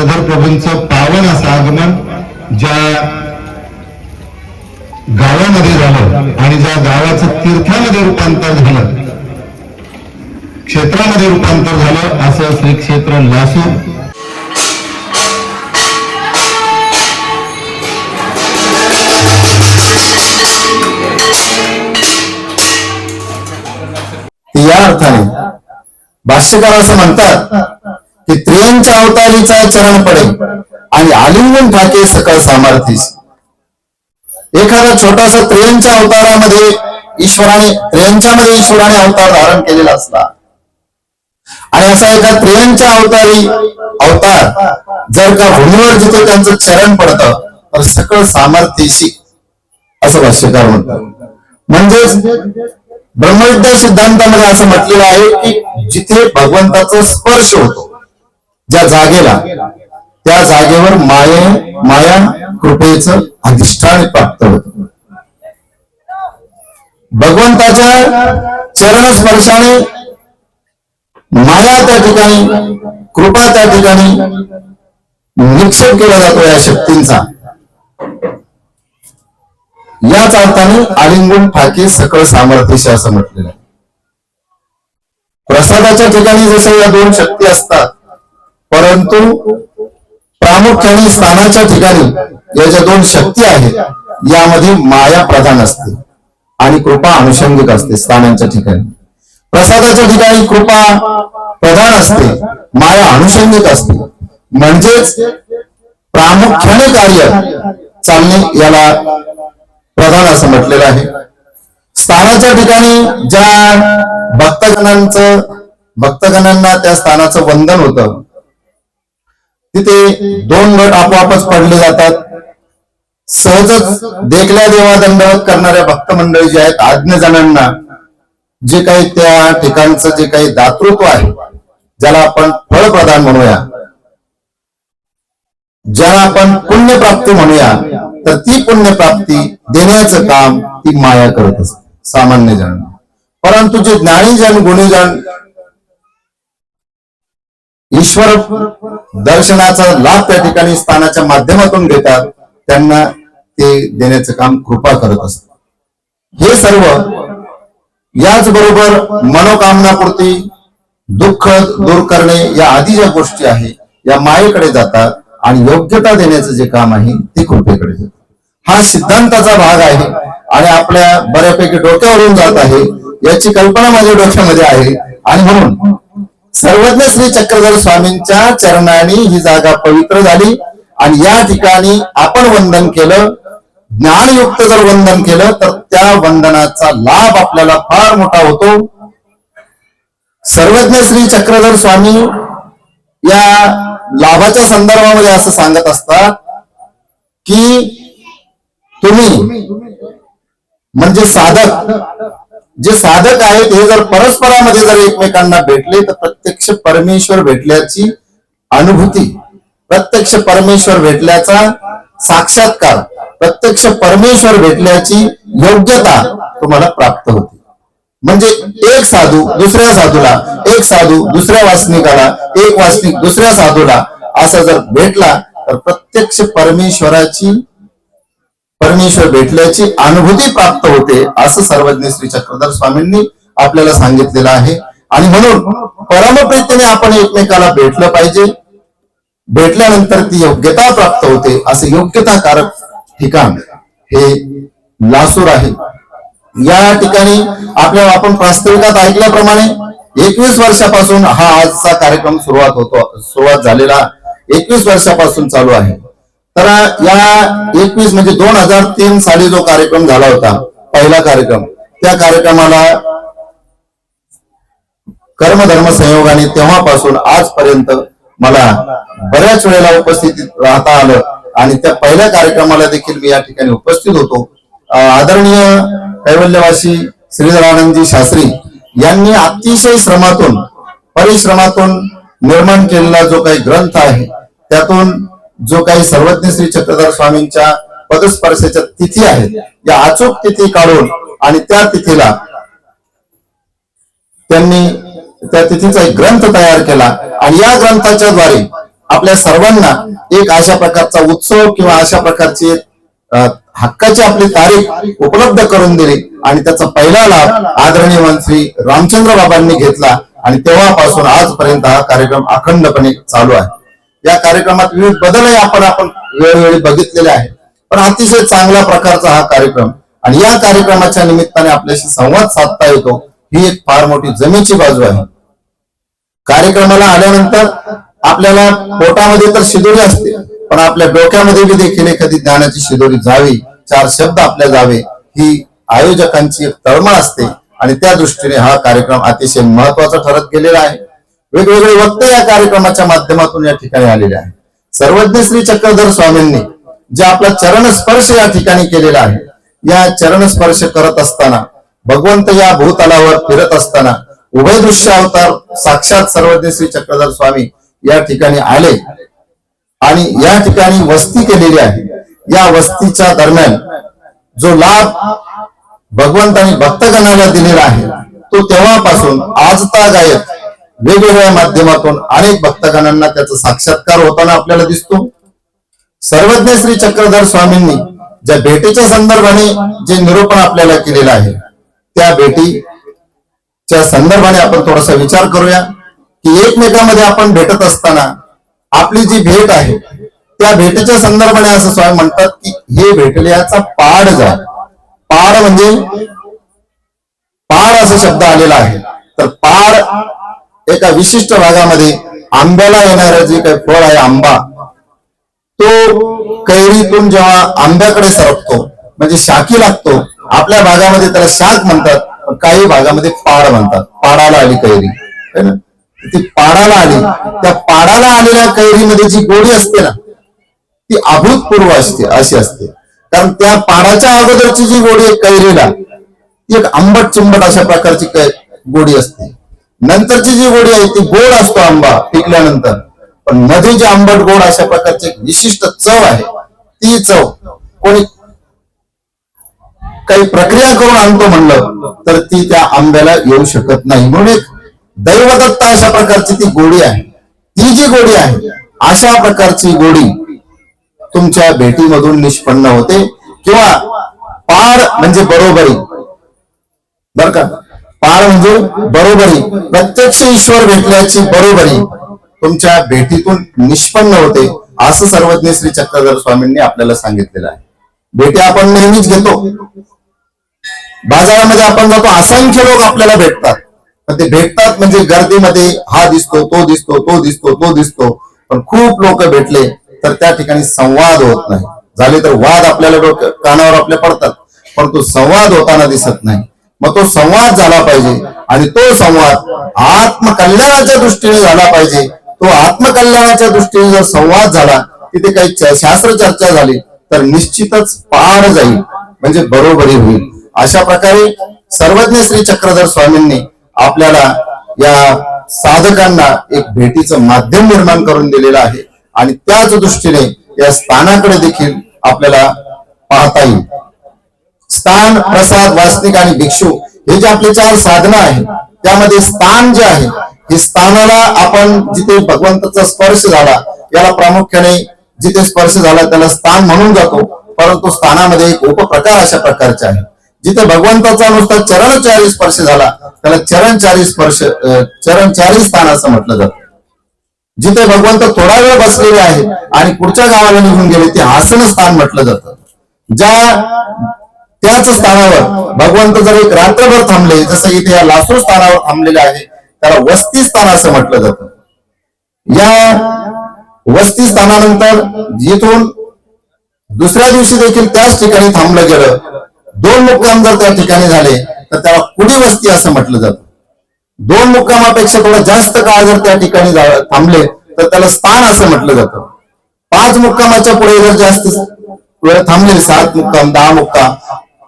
वर्षापूर्वी प्रभूंचं पावन असं आगमन ज्या गावामध्ये झालं आणि ज्या गावाचं तीर्थामध्ये रूपांतर झालं क्षेत्रामध्ये रूपांतर झालं असं श्री क्षेत्र लासूर. या अर्थाने भाष्यकार असं म्हणतात की त्रियांच्या अवतारीचा चरण पडे आणि आलिंगन ठाके सकळ सामर्थ्यस एखादा छोटासा त्रियांच्या अवतारामध्ये ईश्वराने त्रियांच्यामध्ये ईश्वराने अवतार धारण केलेला असला. आणि असा एका त्रियांच्या अवतारी अवतार जर का भूमीवर जिथे त्यांचं चरण पडतं तर सकळ सामर्थ्यशी असं भाष्यकार म्हणतात. म्हणजेच ब्रह्मविद्या सिद्धांतामध्ये असं म्हटलेलं आहे की जिथे भगवंताचा स्पर्श होतो ज्या जागेला त्या जागेवर माये माया कृपेचं अधिष्ठान प्राप्त होत. भगवंताच्या चरण स्पर्शाने माया त्या ठिकाणी कृपा त्या ठिकाणी निक्षेप केला जातो या शक्तींचा. याच अर्थाने आलिंगन ठाके सकळ सामर्थ्यशी असं म्हटलेलं आहे. प्रसादाच्या ठिकाणी जसं या दोन शक्ती असतात परंतु प्रामुख्याने स्थानाच्या ठिकाणी या ज्या दोन शक्ती आहेत यामध्ये माया प्रधान असते आणि कृपा अनुषंगिक असते स्थानांच्या ठिकाणी. प्रसादाच्या ठिकाणी कृपा प्रधान असते माया अनुषंगिक असते. म्हणजेच प्रामुख्याने कार्य चालणे याला प्रधान असं म्हटलेलं आहे. स्थानाच्या ठिकाणी ज्या भक्तगणांचं भक्तगणांना त्या स्थानाचं वंदन होतं तिथे दोन गट आपोआपच पडले जातात. सहजच देखल्या देवा दंडवत करणाऱ्या भक्त मंडळी जे आहेत आज्ञजनांना जे काही त्या ठिकाणचं जे काही दातृत्व आहे ज्याला आपण फळ प्रदान म्हणूया ज्याला आपण पुण्यप्राप्ती म्हणूया तर ती पुण्यप्राप्ती देण्याचं काम ती माया करत असते सामान्य जण परंतु जे ज्ञानीजन गुणीजन ईश्वर दर्शनाचा लाभ त्या ठिकाणी स्थानाच्या माध्यमातून घेतात त्यांना ते देण्याचं काम कृपा करत असत हे सर्व याचबरोबर मनोकामनापुरती दुःख दूर करणे या आधी ज्या गोष्टी आहेत या मायेकडे जातात आणि योग्यता देण्याचं जे काम आहे ते कृपेकडे जातात हा सिद्धांताचा भाग आहे आणि आपल्या बऱ्यापैकी डोक्यावरून जात आहे याची कल्पना माझ्या डोक्यामध्ये आहे आणि म्हणून सर्वज्ञ श्री चक्रधर स्वामींच्या चरणाने ही जागा पवित्र झाली. आणि या ठिकाणी आपण वंदन केलं ज्ञानयुक्त जर वंदन केलं तर त्या वंदनाचा लाभ आपल्याला फार मोठा होतो. सर्वज्ञ श्री चक्रधर स्वामी या लाभाच्या संदर्भामध्ये असं सांगत असतात की तुम्ही म्हणजे साधक जे साधक आहेत हे जर परस्परामध्ये जर एकमेकांना भेटले तर प्रत्यक्ष परमेश्वर भेटल्याची अनुभूती प्रत्यक्ष परमेश्वर भेटल्याचा साक्षात्कार प्रत्यक्ष परमेश्वर भेटल्याची योग्यता तुम्हाला प्राप्त होते. म्हणजे एक साधू दुसऱ्या साधूला एक साधू दुसऱ्या वासनिकाला एक वासनिक दुसऱ्या साधूला असा जर भेटला तर प्रत्यक्ष परमेश्वराची परमेश्वर भेटल्याची अनुभूती प्राप्त होते असं सर्वज्ञ श्री चक्रधर स्वामींनी आपल्याला सांगितलेलं आहे. आणि म्हणून परमप्रीतीने आपण एकमेकाला भेटलं पाहिजे. भेटल्यानंतर ती योग्यता प्राप्त होते असं योग्यताकारक ठिकाण हे लासूर आहे. या ठिकाणी आपल्या आपण प्रास्ताविकात ऐकल्याप्रमाणे एकवीस वर्षापासून हा आजचा कार्यक्रम सुरुवात होतो सुरुवात झालेला एकवीस वर्षापासून चालू आहे. तर या एकवीस म्हणजे दोन हजार तीन साली जो कार्यक्रम झाला होता पहिला कार्यक्रम त्या कार्यक्रमाला कर्मधर्म संयोगाने तेव्हापासून आजपर्यंत मला बऱ्याच वेळेला उपस्थितीत राहता आलं. आणि त्या पहिल्या कार्यक्रमाला देखील मी या ठिकाणी उपस्थित होतो. आदरणीय कैवल्यवासी श्रीधरानंदजी शास्त्री यांनी अतिशय श्रमातून परिश्रमातून निर्माण केलेला जो काही ग्रंथ आहे त्यातून जो काही सर्वज्ञ श्री चक्रधर स्वामींच्या पदस्पर्शाच्या तिथी आहेत या अचूक तिथी काढून आणि त्या तिथीला त्यांनी त्या तिथीचा एक ग्रंथ तयार केला. आणि या ग्रंथाच्या द्वारे आपल्या सर्वांना एक अशा प्रकारचा उत्सव किंवा अशा प्रकारची हक्काची आपली तारीख उपलब्ध करून दिली. आणि त्याचा पहिला लाभ आदरणीय मंत्री रामचंद्र बाबांनी घेतला. आणि तेव्हापासून आजपर्यंत हा कार्यक्रम अखंडपणे चालू आहे. या कार्यक्रमात विविध बदलही आपण आपण वेळोवेळी बघितलेले आहेत. पण अतिशय चांगल्या प्रकारचा हा कार्यक्रम. आणि या कार्यक्रमाच्या निमित्ताने आपल्याशी संवाद साधता येतो. ही एक फार मोठी जमेची बाजू आहे. कार्यक्रमाला आल्यानंतर आपल्याला पोटामध्ये तर शिदोरी असते पण आपल्या डोक्यामध्ये बी देखील एखादी ज्ञानाची शिदोरी जावी चार शब्द आपल्या जावे ही आयोजकांची एक तळमळ असते. आणि त्या दृष्टीने हा कार्यक्रम अतिशय महत्त्वाचा ठरत गेलेला आहे. वेगवेगळे वक्ते या कार्यक्रमाच्या माध्यमातून या ठिकाणी आलेले आहे सर्वज्ञ श्री चक्रधर स्वामींनी जे आपला चरण स्पर्श या ठिकाणी केलेला आहे या चरण स्पर्श करत असताना भगवंत या भूतलावर फिरत असताना उभय दृश्य अवतार साक्षात सर्वज्ञ श्री चक्रधर स्वामी या ठिकाणी आले. आणि या ठिकाणी वस्ती केलेली आहे. या वस्तीच्या दरम्यान जो लाभ भगवंतानी भक्तगणाला दिलेला आहे तो तेव्हापासून आज गायत वेगवेगळ्या माध्यमातून अनेक भक्तगणांना त्याचा साक्षात्कार होताना आपल्याला दिसतो. सर्वज्ञ श्री चक्रधर स्वामींनी ज्या भेटीच्या संदर्भाने जे निरूपण आपल्याला केलेलं आहे त्या भेटीच्या संदर्भाने आपण थोडासा विचार करूया की एकमेकांमध्ये आपण भेटत असताना आपली जी भेट आहे त्या भेटीच्या संदर्भाने असं स्वामी म्हणतात की हे भेटल्याचा पाड जा पाड म्हणजे पाड असा शब्द आलेला आहे. तर पाड एका विशिष्ट भागामध्ये आंब्याला येणारं जे काही फळ आहे आंबा तो कैरीतून जेव्हा आंब्याकडे सरकतो म्हणजे शाकी लागतो आपल्या भागामध्ये त्याला शाक म्हणतात पण काही भागामध्ये पाड म्हणतात. पाडाला आली कैरी. ना? ती पाडाला आली. त्या पाडाला आलेल्या कैरीमध्ये जी गोडी असते ना ती अभूतपूर्व असते अशी असते. कारण त्या पाडाच्या अगोदरची जी गोडी आहे कैरीला ती एक आंबट चिंबट अशा प्रकारची कै गोडी असते. नंतरची जी गोडी आहे ती गोड असतो आंबा पिकल्यानंतर. पण मध्ये जे आंबट गोड अशा प्रकारची एक विशिष्ट चव आहे ती चव कोणी काही प्रक्रिया करून आणतो म्हणलं तर ती त्या आंब्याला येऊ शकत नाही. म्हणून एक दैवदत्त अशा प्रकारची ती गोडी आहे. ती जी गोडी आहे अशा प्रकारची गोडी तुमच्या भेटीमधून निष्पन्न होते किंवा पार म्हणजे बरोबरी. बर का? पार म्हणजे बरोबरी. प्रत्यक्ष ईश्वर भेटल्याची बरोबरी तुमच्या भेटीतून निष्पन्न होते असं सर्वज्ञ श्री चक्रधर स्वामींनी आपल्याला सांगितलेलं आहे. भेटी आपण नेहमीच घेतो. बाजारामध्ये आपण जातो असंख्य लोक आपल्याला भेटतात. पण ते भेटतात म्हणजे गर्दीमध्ये हा दिसतो तो दिसतो तो दिसतो तो दिसतो. पण खूप लोक भेटले तर त्या ठिकाणी संवाद होत नाही. झाले तर वाद आपल्याला कानावर आपल्या पडतात. पण तो संवाद होताना दिसत नाही. मग तो संवाद झाला पाहिजे. आणि तो संवाद आत्मकल्याणाच्या दृष्टीने झाला पाहिजे. तो आत्मकल्याणाच्या दृष्टीने जर संवाद झाला तिथे काही शास्त्र चर्चा झाली तर निश्चितच पार जाईल. म्हणजे बरोबरी होईल. अशा प्रकारे सर्वज्ञ श्री चक्रधर स्वामींनी आपल्याला या साधकांना एक भेटीचं माध्यम निर्माण करून दिलेलं आहे आणि त्याच दृष्टीने या स्थानाकडे देखील आपल्याला पाहता येईल. स्थान प्रसाद वासनिक आणि भिक्षू हे जे आपले चार साधनं आहेत त्यामध्ये स्थान जे आहे हे स्थानाला आपण जिथे भगवंताचा स्पर्श झाला याला प्रामुख्याने जिथे स्पर्श झाला त्याला स्थान म्हणून जातो परंतु स्थानामध्ये एक उपप्रकार अशा प्रकारचे आहे. जिथे भगवंताचा नुसता चरणचारी स्पर्श झाला त्याला चरणचारी स्पर्श चरणचारी स्थान असं म्हटलं जात. जिथे भगवंत थोडा वेळ बसलेले आहे आणि पुढच्या गावाला निघून गेले ते आसन स्थान म्हटलं जातं. ज्या त्याच स्थानावर भगवंत जर एक रात्रभर थांबले जसं इथे या लासूर स्थानावर थांबलेले आहे त्याला वस्ती स्थान असं म्हटलं जातं. या वस्ती स्थानानंतर जिथून दुसऱ्या दिवशी देखील त्याच ठिकाणी थांबलं गेलं दोन मुक्काम जर त्या ठिकाणी झाले तर त्याला कुडी वस्ती असं म्हटलं जातं? दोन मुक्कामापेक्षा थोडा जास्त काळ जर त्या ठिकाणी जा- थांबले तर त्याला स्थान असं म्हटलं जातं. पाच मुक्कामाच्या पुढे जर जास्त वेळ थांबले सात मुक्काम दहा मुक्काम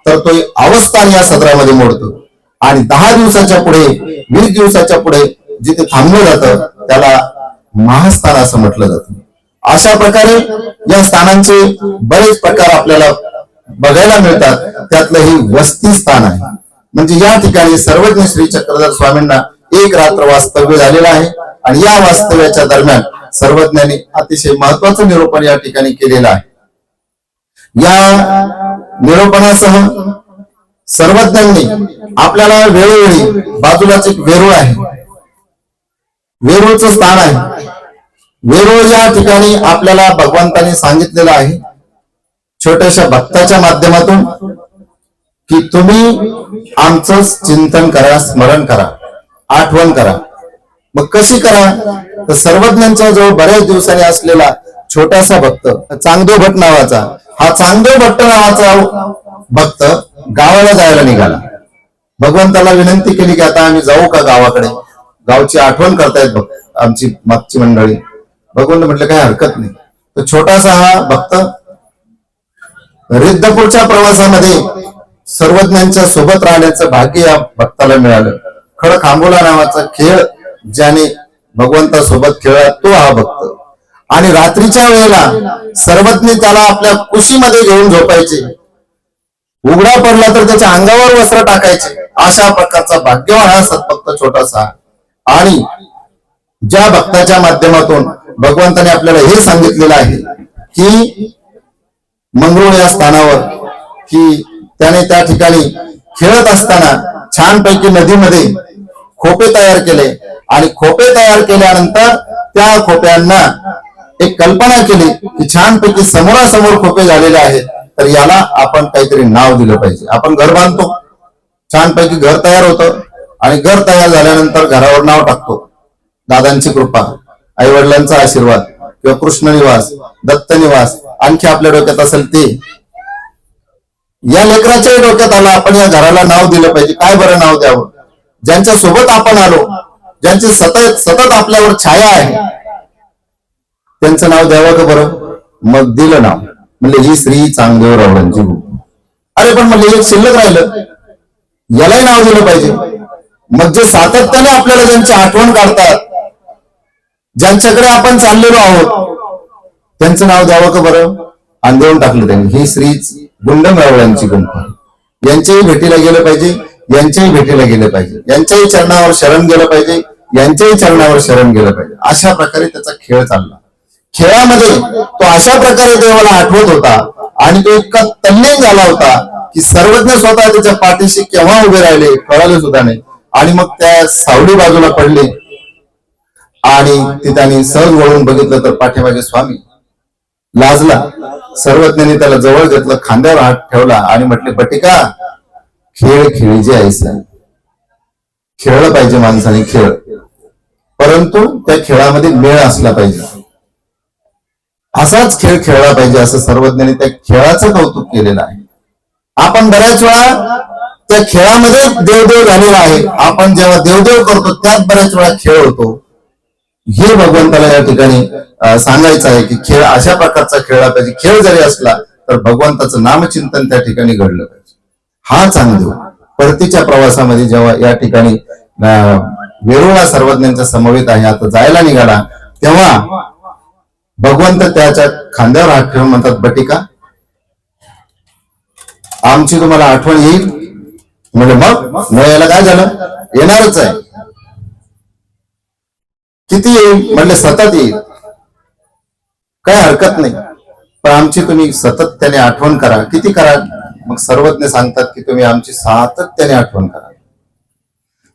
तर तो अवस्थान या सदरामध्ये मोडतो. आणि दहा दिवसाच्या पुढे वीस दिवसाच्या पुढे जिथे थांबलं जातं त्याला महास्थान असं म्हटलं जातं. अशा प्रकारे या स्थानांचे बरेच प्रकार आपल्याला बघायला मिळतात त्यातलं ही वस्ती स्थान आहे. म्हणजे या ठिकाणी सर्वज्ञ श्री चक्रधर स्वामींना एक रात्र वास्तव्य झालेलं आहे आणि या वास्तव्याच्या दरम्यान सर्वज्ञांनी अतिशय महत्वाचं निरूपण या ठिकाणी केलेलं आहे. या निरूपणासह सर्वज्ञांनी आपल्याला वेळोवेळी बाजूलाच एक वेरूळ आहे. वेरूळचं स्थान आहे. वेरूळ या ठिकाणी आपल्याला भगवंतांनी सांगितलेलं आहे छोट्याशा भक्ताच्या माध्यमातून की तुम्ही आमचं चिंतन करा स्मरण करा आठवण करा. मग कशी करा? तर सर्वज्ञांच्या जवळ बऱ्याच दिवसांनी असलेला छोटासा भक्त चांगदेव भट नावाचा हा चांगदेव भट्ट नावाचा भक्त गावाला जायला निघाला. भगवंताला विनंती केली की आता आम्ही जाऊ का गावाकडे? गावची आठवण करतायत भक्त आमची मागची मंडळी. भगवंत म्हटलं काही हरकत नाही. तर छोटासा हा भक्त रिद्धपूरच्या प्रवासामध्ये सर्वज्ञांच्या सोबत राहण्याचं भाग्य या भक्ताला मिळालं. खड खांबोला नावाचा खेळ ज्याने भगवंतासोबत खेळला तो हा भक्त. आणि रात्रीच्या वेळेला सर्वज्ञ त्याला आपल्या कुशीमध्ये घेऊन झोपायचे. उघडा पडला तर त्याच्या अंगावर वस्त्र टाकायचे. अशा प्रकारचा भाग्यवान हा सतभक्त छोटासा. आणि ज्या भक्ताच्या माध्यमातून भगवंताने आपल्याला हे सांगितलेलं आहे की मंगरुळ या स्थानावर की त्याने त्या ठिकाणी खेळत असताना छानपैकी नदीमध्ये खोपे तयार केले. आणि खोपे तयार केल्यानंतर त्या खोप्यांना एक कल्पना केली की छानपैकी समोरासमोर खोपे झालेले आहेत. तर याला आपण काहीतरी नाव दिलं पाहिजे. आपण घर बांधतो. छानपैकी घर तयार होतं. आणि घर तयार झाल्यानंतर घरावर नाव टाकतो. दादांची कृपा आई वडिलांचा आशीर्वाद किंवा कृष्ण निवास दत्त निवास आणखी आपल्या डोक्यात असेल ते. या लेकराच्याही डोक्यात आला आपण या घराला नाव दिलं पाहिजे. काय बरं नाव द्यावं? ज्यांच्या सोबत आपण आलो ज्यांची सतत सतत आपल्यावर छाया आहे त्यांचं नाव द्यावं का बरं? मग दिलं नाव. म्हणजे ही श्री चांगदेव रावळांची अरे पण म्हणजे एक शिल्लक राहिलं. यालाही नाव दिलं पाहिजे. मग जे सातत्याने आपल्याला ज्यांची आठवण काढतात ज्यांच्याकडे आपण चाललेलो आहोत त्यांचं नाव द्यावं का बरं? आणि देऊन टाकलं त्यांनी. ही श्री गुंड मिळवळ्यांची गुंफा यांच्याही भेटीला गेलं पाहिजे यांच्याही भेटीला गेलं पाहिजे. यांच्याही चरणावर शरण गेलं पाहिजे यांच्याही चरणावर शरण गेलं पाहिजे. अशा प्रकारे त्याचा खेळ चालला. खेळामध्ये तो अशा प्रकारे देवाला आठवत होता आणि तो इतका तल्लीन झाला होता की सर्वज्ञ स्वतः त्याच्या पाठीशी केव्हा उभे राहिले कळाले सुद्धा नाही. आणि मग त्या सावली बाजूला पडले आणि ते त्यांनी सहज वळून बघितलं तर पाठीमागे स्वामी लाजला. सर्वज्ञांनी त्याला जवळ घेतलं खांद्यावर हात ठेवला आणि म्हटले बटिका खेळ खेळीचे ऐसा खेळलं पाहिजे माणसाने खेळ. परंतु त्या खेळामध्ये मेळ असला पाहिजे. असाच खेळ खेळला पाहिजे असं सर्वज्ञांनी त्या खेळाचं कौतुक केलेलं आहे. आपण बऱ्याच वेळा त्या खेळामध्ये देवदेव झालेला आहे. आपण जेव्हा देवदेव करतो त्यात बऱ्याच वेळा खेळ होतो. हे भगवंताला या ठिकाणी सांगायचं आहे की खेळ अशा प्रकारचा खेळला पाहिजे खेळ जरी असला तर भगवंताचं नामचिंतन त्या ठिकाणी घडलं पाहिजे. हा चांगदेव परतीच्या प्रवासामध्ये जेव्हा या ठिकाणी वेरुळा वेरूळा सर्वज्ञांच्या समवेत आहे आता जायला निघाला तेव्हा भगवंत त्याच्या खांद्यावर हात ठेवून म्हणतात बटिका आमची तुम्हाला आठवण येईल. म्हणजे मग याला काय झालं? येणारच आहे. किती येईल? म्हणले सतत येईल. काय हरकत नाही. पण आमची तुम्ही सतत त्याने आठवण करा. किती करा? मग सर्वज्ञ सांगतात की तुम्ही आमची सातत्याने आठवण करा.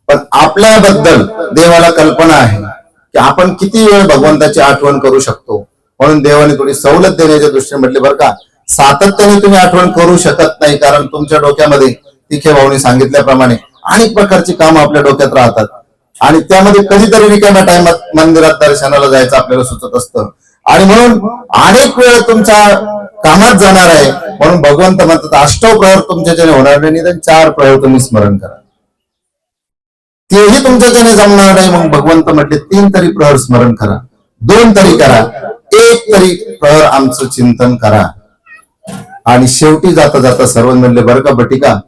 पण आपल्याबद्दल देवाला कल्पना आहे की आपण किती वेळ भगवंताची आठवण करू शकतो? म्हणून देवाने थोडी सवलत देण्याच्या दृष्टीने म्हटले बरं का सातत्याने तुम्ही आठवण करू शकत नाही कारण तुमच्या डोक्यामध्ये तिखे भाऊनी सांगितल्याप्रमाणे अनेक प्रकारची कामं आपल्या डोक्यात राहतात. आणि त्यामध्ये कधीतरी रिकाम्या टाइमात मंदिरात दर्शनाला जायचं आपल्याला सुचत असतं. आणि म्हणून अनेक वेळ तुमच्या कामात जाणार आहे म्हणून भगवंत म्हणतात अष्टव प्रहर तुमच्याच्याने होणार नाही निदान चार प्रहर तुम्ही स्मरण करा. तेही तुमच्याच्याने जमणार नाही मग भगवंत म्हटले तीन तरी प्रहर स्मरण करा. दोन तरी करा. एक तरी प्रहर आमचं चिंतन करा. आणि शेवटी जाता जाता सर्व म्हणले बरं का बटिका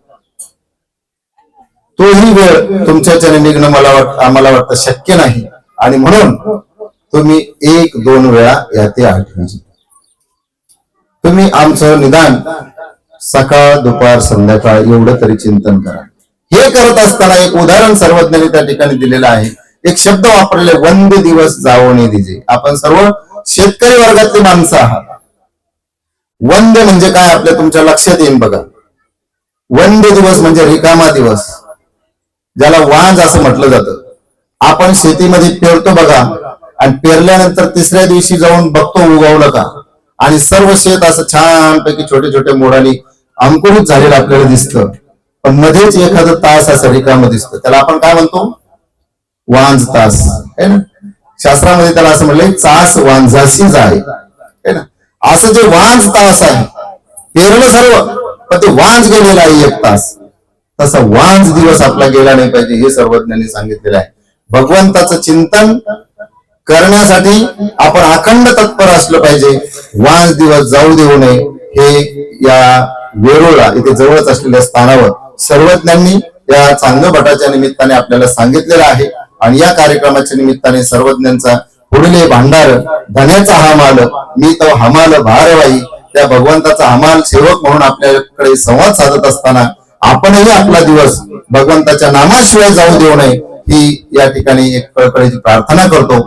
तोही वेळ तुमच्याच्याने निघणं मला वाट आम्हाला वाटतं शक्य नाही. आणि म्हणून तुम्ही एक दोन वेळा याते आठवणी तुम्ही आमचं निदान सकाळ दुपार संध्याकाळ एवढं तरी चिंतन करा. हे करत असताना एक उदाहरण सर्वज्ञांनी त्या ठिकाणी दिलेलं आहे. एक शब्द वापरले वंद दिवस जावणे दिजे. आपण सर्व शेतकरी वर्गातली माणसं आहात. वंद म्हणजे काय आपल्या तुमच्या लक्षात येईल बघा. वंद दिवस म्हणजे रिकामा दिवस. ज्याला वांज असं म्हटलं जातं. आपण शेतीमध्ये पेरतो बघा आणि पेरल्यानंतर तिसऱ्या दिवशी जाऊन बघतो उगवलं का? आणि सर्व शेत असं छानपैकी छोटे छोटे मोडाने अंकुरित झालेलं आपल्याला दिसतं. पण मध्येच एखादं तास असं रिकामं दिसतं. त्याला आपण काय म्हणतो? वांज तास. है ना? शास्त्रामध्ये त्याला असं म्हणलंय चास वांजाशीच आहे ना? असं जे वांज तास आहे पेरलं सर्व पण ते वांज गेलेलं आहे एक तास. तसा वांज दिवस आपला गेला नाही पाहिजे हे सर्वज्ञांनी सांगितलेलं आहे. भगवंताचं चिंतन करण्यासाठी आपण अखंड तत्पर असलं पाहिजे. वांज दिवस जाऊ देऊ नये. हे या वेरूळला इथे जवळच असलेल्या स्थानावर सर्वज्ञांनी या चांगल्या भटाच्या निमित्ताने आपल्याला सांगितलेलं आहे. आणि या कार्यक्रमाच्या निमित्ताने सर्वज्ञांचा पुढले भांडार धन्याचा हा माल मी तो हमाल भारवाई त्या भगवंताचा हमाल सेवक म्हणून आपल्याकडे संवाद साधत असताना आपणही आपला दिवस भगवंताच्या नामाशिवाय जाऊ देऊ नये ही या ठिकाणी एक कळकळीची प्रार्थना करतो.